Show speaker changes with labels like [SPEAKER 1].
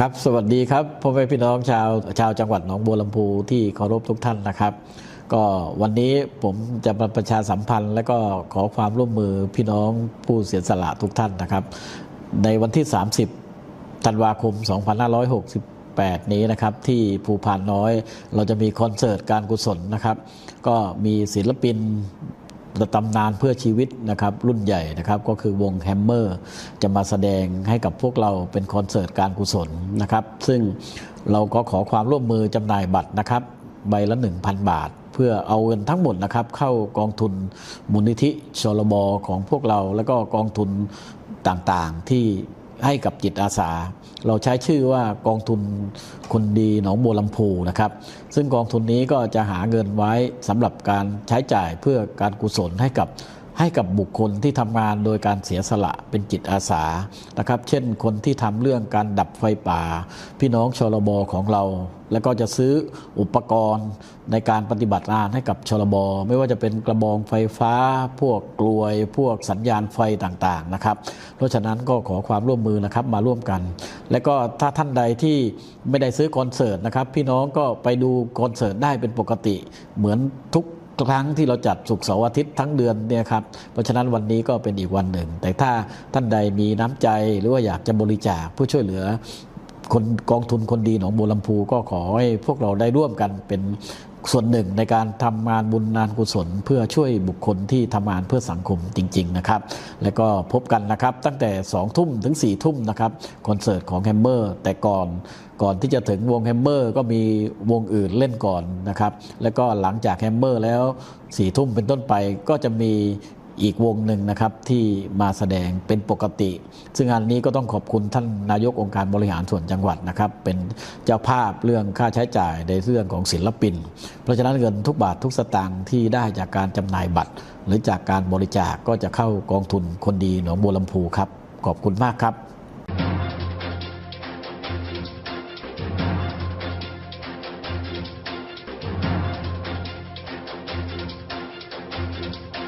[SPEAKER 1] ครับ สวัสดีครับพ่อแม่พี่น้องชาวชาวจังหวัดหนองบัวลำพูที่เคารพทุกท่านนะครับ ก็วันนี้ผมจะมาประชาสัมพันธ์ และก็ขอความร่วมมือพี่น้องผู้เสียสละทุกท่านนะครับ ในวันที่ 30ธันวาคม 2568นี้นะครับที่ภูพานน้อยเราจะมีคอนเสิร์ตการกุศลนะครับ ก็มีศิลปิน ตำนานเพื่อชีวิตนะครับรุ่นใหญ่นะครับก็คือวงแฮมเมอร์จะมาแสดงให้กับพวกเราเป็นคอนเสิร์ตการกุศลนะครับซึ่งเราก็ขอความร่วมมือจำหน่ายบัตรนะครับใบละ 1,000 บาท เพื่อเอาเงินทั้งหมดนะครับเข้ากองทุนมูลนิธิชลบของพวกเรา แล้วก็กองทุนต่างๆที่ ให้กับจิตอาสา เราใช้ชื่อว่ากองทุนคนดีหนองบัวลำพูนะครับ ซึ่งกองทุนนี้ก็จะหาเงินไว้สำหรับการใช้จ่ายเพื่อการกุศลให้กับ ให้กับบุคคลที่ทำงานโดยการเสียสละเป็นจิตอาสานะครับ เช่นคนที่ทำเรื่องการดับไฟป่า พี่น้องชลบของเรา แล้วก็จะซื้ออุปกรณ์ในการปฏิบัติงานให้กับชลบไม่ว่าจะเป็นกระบองไฟฟ้า พวกกลวย พวกสัญญาณไฟต่างๆนะครับ เพราะฉะนั้นก็ขอความร่วมมือนะครับมาร่วมกัน และก็ถ้าท่านใดที่ไม่ได้ซื้อคอนเสิร์ตนะครับ พี่น้องก็ไปดูคอนเสิร์ตได้เป็นปกติเหมือนทุก ครั้งที่เราจัดสุกเสาร์อาทิตย์ทั้งเดือนเนี่ยครับเพราะฉะนั้นวันนี้ก็เป็นอีกวันหนึ่ง แต่ถ้าท่านใดมีน้ำใจหรือว่าอยากจะบริจาคผู้ช่วยเหลือ คนกองทุนคนดีหนองบัวลำพูก็ขอให้พวกเราได้ร่วมกันเป็นส่วนหนึ่งในการทำงานบุญงานกุศล เพื่อช่วยบุคคลที่ทำงานเพื่อสังคมจริง ๆ นะครับ แล้วก็พบกันนะครับ ตั้งแต่ 2 ทุ่มถึง 4 ทุ่มนะครับคอนเสิร์ตของแฮมเมอร์แต่ก่อนก่อนที่จะถึงวงแฮมเมอร์ก็มีวงอื่นเล่นก่อนนะครับ แล้วก็หลังจากแฮมเมอร์แล้ว4ทุ่มเป็นต้นไปก็จะมี อีกวงหนึ่งนะครับที่มาแสดงเป็นปกติ ซึ่งงานนี้ก็ต้องขอบคุณท่านนายกองค์การบริหารส่วนจังหวัดนะครับ เป็นเจ้าภาพเรื่องค่าใช้จ่ายในเรื่องของศิลปิน เพราะฉะนั้นเงินทุกบาททุกสตางค์ที่ได้จากการจำหน่ายบัตร หรือจากการบริจาคก็จะเข้ากองทุนคนดีหนองบัวลำพูครับ ขอบคุณมากครับ